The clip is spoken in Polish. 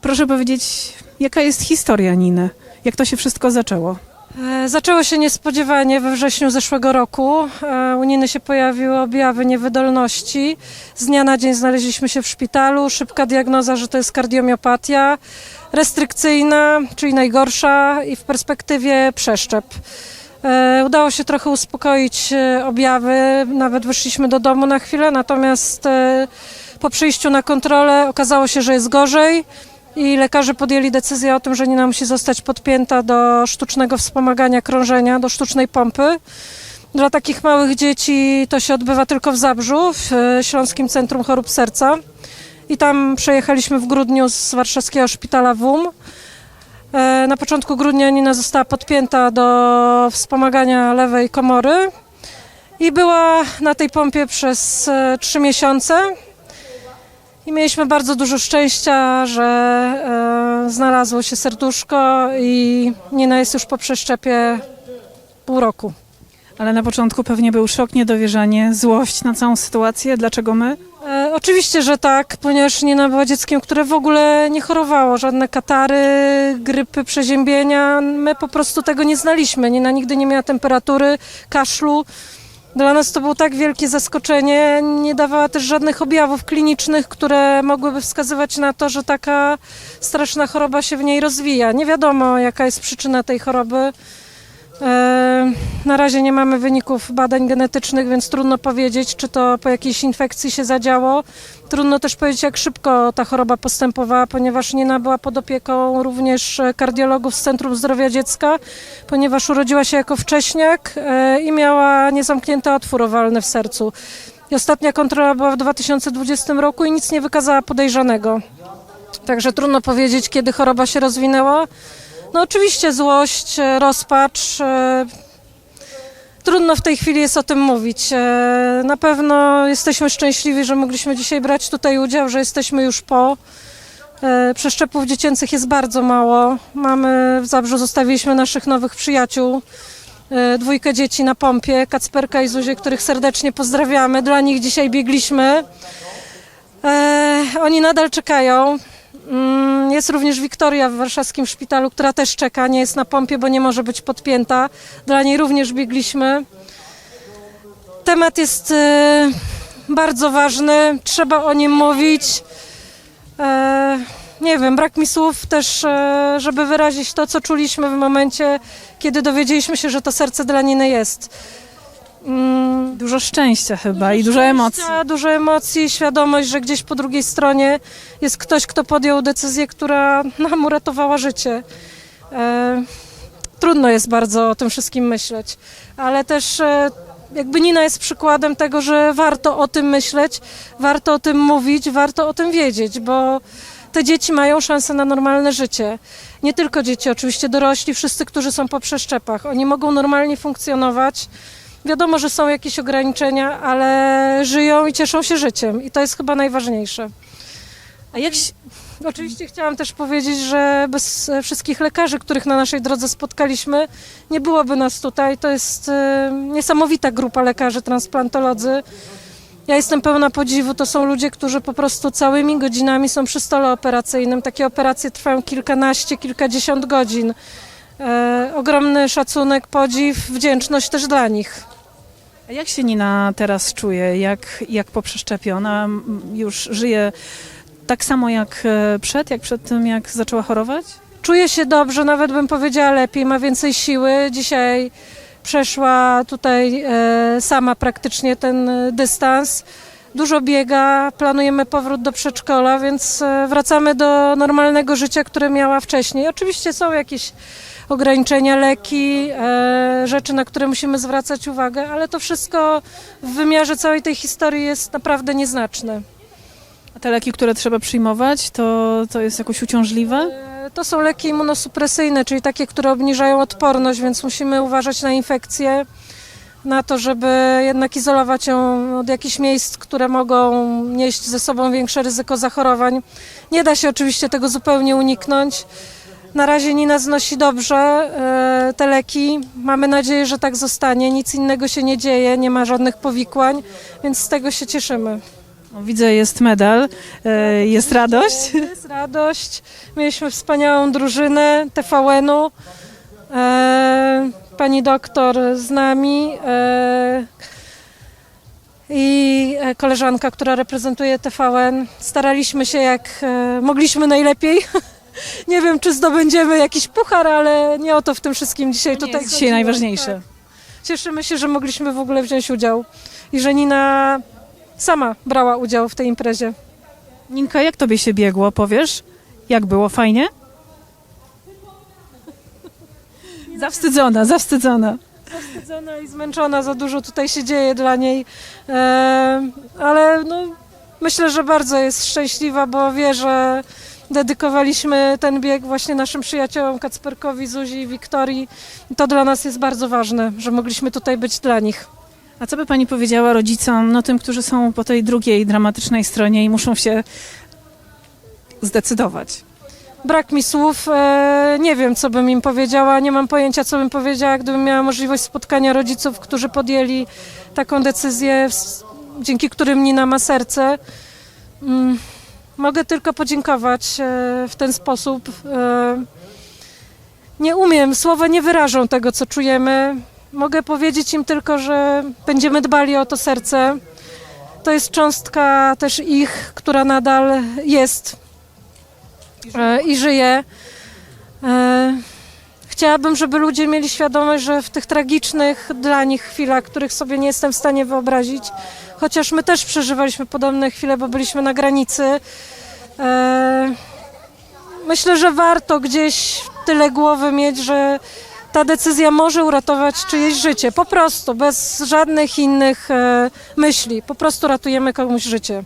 Proszę powiedzieć, jaka jest historia Niny? Jak to się wszystko zaczęło? E, Zaczęło się niespodziewanie we wrześniu zeszłego roku. E, U Niny się pojawiły objawy niewydolności. Z dnia na dzień znaleźliśmy się w szpitalu. Szybka diagnoza, że to jest kardiomiopatia restrykcyjna, czyli najgorsza i w perspektywie przeszczep. E, Udało się trochę uspokoić objawy, nawet wyszliśmy do domu na chwilę, natomiast po przyjściu na kontrolę okazało się, że jest gorzej i lekarze podjęli decyzję o tym, że Nina musi zostać podpięta do sztucznego wspomagania krążenia, do sztucznej pompy. Dla takich małych dzieci to się odbywa tylko w Zabrzu, w e, Śląskim Centrum Chorób Serca. I tam przejechaliśmy w grudniu z warszawskiego szpitala WUM. E, Na początku grudnia Nina została podpięta do wspomagania lewej komory i była na tej pompie przez e, trzy miesiące. I mieliśmy bardzo dużo szczęścia, że e, znalazło się serduszko i Nina jest już po przeszczepie pół roku. Ale na początku pewnie był szok, niedowierzanie, złość na całą sytuację. Dlaczego my? E, oczywiście, że tak, ponieważ Nina była dzieckiem, które w ogóle nie chorowało. Żadne katary, grypy, przeziębienia. My po prostu tego nie znaliśmy. Nina nigdy nie miała temperatury, kaszlu. Dla nas to było tak wielkie zaskoczenie. Nie dawała też żadnych objawów klinicznych, które mogłyby wskazywać na to, że taka straszna choroba się w niej rozwija. Nie wiadomo, jaka jest przyczyna tej choroby. E, Na razie nie mamy wyników badań genetycznych, więc trudno powiedzieć, czy to po jakiejś infekcji się zadziało. Trudno też powiedzieć, jak szybko ta choroba postępowała, ponieważ Nina była pod opieką również kardiologów z Centrum Zdrowia Dziecka, ponieważ urodziła się jako wcześniak e, i miała niezamknięty otwór owalny w sercu. I ostatnia kontrola była w 2020 roku i nic nie wykazała podejrzanego. Także trudno powiedzieć, kiedy choroba się rozwinęła. No oczywiście złość, e, rozpacz. e, Trudno w tej chwili jest o tym mówić. E, Na pewno jesteśmy szczęśliwi, że mogliśmy dzisiaj brać tutaj udział, że jesteśmy już po. Przeszczepów dziecięcych jest bardzo mało. Mamy w Zabrzu zostawiliśmy naszych nowych przyjaciół. Dwójkę dzieci na pompie, Kacperka i Zuzię, których serdecznie pozdrawiamy. Dla nich dzisiaj biegliśmy. Oni nadal czekają. Mm, Jest również Wiktoria w warszawskim szpitalu, która też czeka, nie jest na pompie, bo nie może być podpięta. Dla niej również biegliśmy. Temat jest e, bardzo ważny, trzeba o nim mówić. E, Nie wiem, brak mi słów też, e, żeby wyrazić to, co czuliśmy w momencie, kiedy dowiedzieliśmy się, że to serce dla Niny jest. Dużo szczęścia chyba i dużo emocji. Dużo emocji, świadomość, że gdzieś po drugiej stronie jest ktoś, kto podjął decyzję, która nam uratowała życie. E, trudno jest bardzo o tym wszystkim myśleć, ale też e, jakby Nina jest przykładem tego, że warto o tym myśleć, warto o tym mówić, warto o tym wiedzieć, bo te dzieci mają szansę na normalne życie. Nie tylko dzieci, oczywiście dorośli, wszyscy, którzy są po przeszczepach. Oni mogą normalnie funkcjonować. Wiadomo, że są jakieś ograniczenia, ale żyją i cieszą się życiem i to jest chyba najważniejsze. A jak się... Oczywiście chciałam też powiedzieć, że bez wszystkich lekarzy, których na naszej drodze spotkaliśmy, nie byłoby nas tutaj. To jest e, niesamowita grupa lekarzy transplantolodzy. Ja jestem pełna podziwu. To są ludzie, którzy po prostu całymi godzinami są przy stole operacyjnym. Takie operacje trwają kilkanaście, kilkadziesiąt godzin. E, ogromny szacunek, podziw, wdzięczność też dla nich. A jak się Nina teraz czuje? Jak, jak po przeszczepie? Ona mm, już żyje tak samo jak e, przed, jak przed tym, jak zaczęła chorować? Czuje się dobrze, nawet bym powiedziała lepiej, ma więcej siły. Dzisiaj przeszła tutaj e, sama praktycznie ten e, dystans. Dużo biega, planujemy powrót do przedszkola, więc wracamy do normalnego życia, które miała wcześniej. Oczywiście są jakieś ograniczenia, leki, e, rzeczy, na które musimy zwracać uwagę, ale to wszystko w wymiarze całej tej historii jest naprawdę nieznaczne. A te leki, które trzeba przyjmować, to, to jest jakoś uciążliwe? E, To są leki immunosupresyjne, czyli takie, które obniżają odporność, więc musimy uważać na infekcje, na to, żeby jednak izolować ją od jakichś miejsc, które mogą nieść ze sobą większe ryzyko zachorowań. Nie da się oczywiście tego zupełnie uniknąć. Na razie Nina znosi dobrze e, te leki. Mamy nadzieję, że tak zostanie. Nic innego się nie dzieje, nie ma żadnych powikłań, więc z tego się cieszymy. Widzę, jest medal, e, jest radość. Jest radość. Mieliśmy wspaniałą drużynę TVN-u. E, pani doktor z nami i koleżanka, która reprezentuje TVN. Staraliśmy się jak mogliśmy najlepiej. Nie wiem, czy zdobędziemy jakiś puchar, ale nie o to w tym wszystkim dzisiaj To tutaj jest dzisiaj najważniejsze. Tak. Cieszymy się, że mogliśmy w ogóle wziąć udział i że Nina sama brała udział w tej imprezie. Ninka, jak tobie się biegło, powiesz? Jak było, fajnie? Zawstydzona, zawstydzona. zawstydzona i zmęczona, za dużo tutaj się dzieje dla niej, e, ale no, myślę, że bardzo jest szczęśliwa, bo wie, że dedykowaliśmy ten bieg właśnie naszym przyjaciołom Kacperkowi, Zuzi i Wiktorii. To dla nas jest bardzo ważne, że mogliśmy tutaj być dla nich. A co by pani powiedziała rodzicom, no tym, którzy są po tej drugiej dramatycznej stronie i muszą się zdecydować? Brak mi słów, e, nie wiem, co bym im powiedziała, nie mam pojęcia, co bym powiedziała, gdybym miała możliwość spotkania rodziców, którzy podjęli taką decyzję, dzięki którym Nina ma serce. Mogę tylko podziękować e, w ten sposób. E, Nie umiem, słowa nie wyrażą tego, co czujemy. Mogę powiedzieć im tylko, że będziemy dbali o to serce. To jest cząstka też ich, która nadal jest e, i żyje. Chciałabym, żeby ludzie mieli świadomość, że w tych tragicznych dla nich chwilach, których sobie nie jestem w stanie wyobrazić, chociaż my też przeżywaliśmy podobne chwile, bo byliśmy na granicy. e, Myślę, że warto gdzieś tyle głowy mieć, że ta decyzja może uratować czyjeś życie. Po prostu, bez żadnych innych e, myśli. Po prostu ratujemy komuś życie.